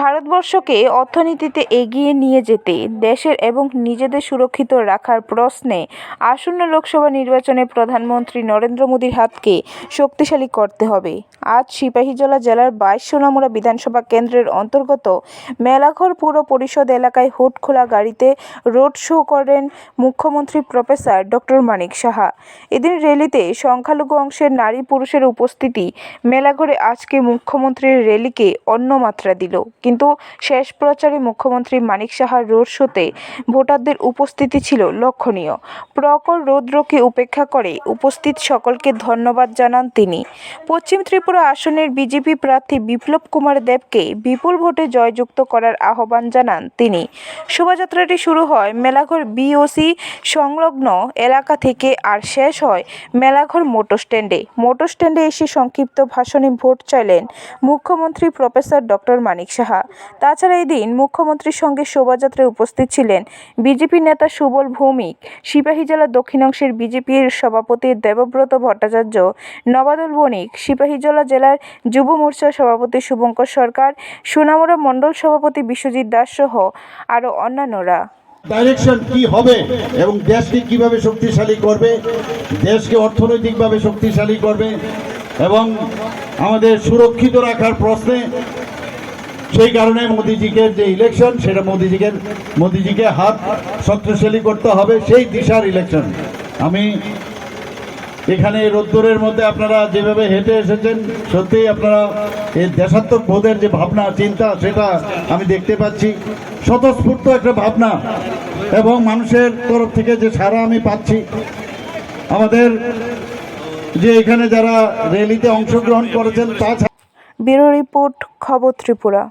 ভারতবর্ষকে অর্থনীতিতে এগিয়ে নিয়ে যেতে, দেশের এবং নিজেদের সুরক্ষিত রাখার প্রশ্নে আসন্ন লোকসভা নির্বাচনে প্রধানমন্ত্রী নরেন্দ্র মোদীর হাতকে শক্তিশালী করতে হবে। আজ সিপাহীজলা জেলার বাইশ সোনামুড়া বিধানসভা কেন্দ্রের অন্তর্গত মেলাঘর পুর পরিষদ এলাকায় হুট খোলা গাড়িতে রোড শো করেন মুখ্যমন্ত্রী প্রফেসর ডক্টর মানিক সাহা। এদিন র্যালিতে সংখ্যালঘু অংশের নারী পুরুষের উপস্থিতি মেলাঘরে আজকে মুখ্যমন্ত্রীর র্যালিকে অন্য মাত্রা দিল। কিন্তু শেষ প্রচারে মুখ্যমন্ত্রী মানিক সাহার রোড শোতে ভোটারদের উপস্থিতি ছিল লক্ষণীয়। প্রখর রৌদ্রকে উপেক্ষা করে উপস্থিত সকলকে ধন্যবাদ জানান তিনি। পশ্চিম ত্রিপুরা আসনের বিজেপি প্রার্থী বিপ্লব কুমার দেবকে বিপুল ভোটে জয়যুক্ত করার আহ্বান জানান তিনি। শোভাযাত্রাটি শুরু হয় মেলাঘর বিওসি সংলগ্ন এলাকা থেকে আর শেষ হয় মেলাঘর মোটর স্ট্যান্ডে। মোটর স্ট্যান্ডে এসে সংক্ষিপ্ত ভাষণে ভোট চাইলেন মুখ্যমন্ত্রী প্রফেসর ডক্টর মানিক সাহা। তাছাড়া এদিন মুখ্যমন্ত্রীর সঙ্গে শোভাযাত্রায় উপস্থিত ছিলেন বিজেপি নেতা সুবল ভৌমিক, সিপাহী জেলা দক্ষিণাংশের বিজেপির সভাপতি দেবব্রত ভট্টাচার্য, নবাদল বণিক সিপাহীজলা জেলার যুব মোর্চার সভাপতি শুভঙ্কর সরকার, সোনামুড়া মণ্ডল সভাপতি বিশ্বজিৎ দাস সহ আরও অন্যান্যরা। ডাইরেকশন কি হবে এবং দেশকে কীভাবে শক্তিশালী করবে, দেশকে অর্থনৈতিকভাবে শক্তিশালী করবে এবং আমাদের সুরক্ষিত রাখার প্রশ্নে সেই কারণে মোদিজিকে যে ইলেকশন সেটা মোদিজিকে মোদিজিকে হাত শক্তিশালী করতে হবে সেই দিশার ইলেকশন আমি এখানে রোদ্দুরের মধ্যে আপনারা যেভাবে হেঁটে এসেছেন, সত্যিই আপনারা এই দেশাত্মক বোধের যে ভাবনা, চিন্তা, সেটা আমি দেখতে পাচ্ছি। স্বতঃস্ফূর্ত একটা ভাবনা এবং মানুষের তরফ থেকে যে সারা আমি পাচ্ছি। আমাদের যে এখানে যারা র্যালিতে অংশগ্রহণ করেছেন, তাছাড়া ব্যুরো রিপোর্ট, খবর ত্রিপুরা।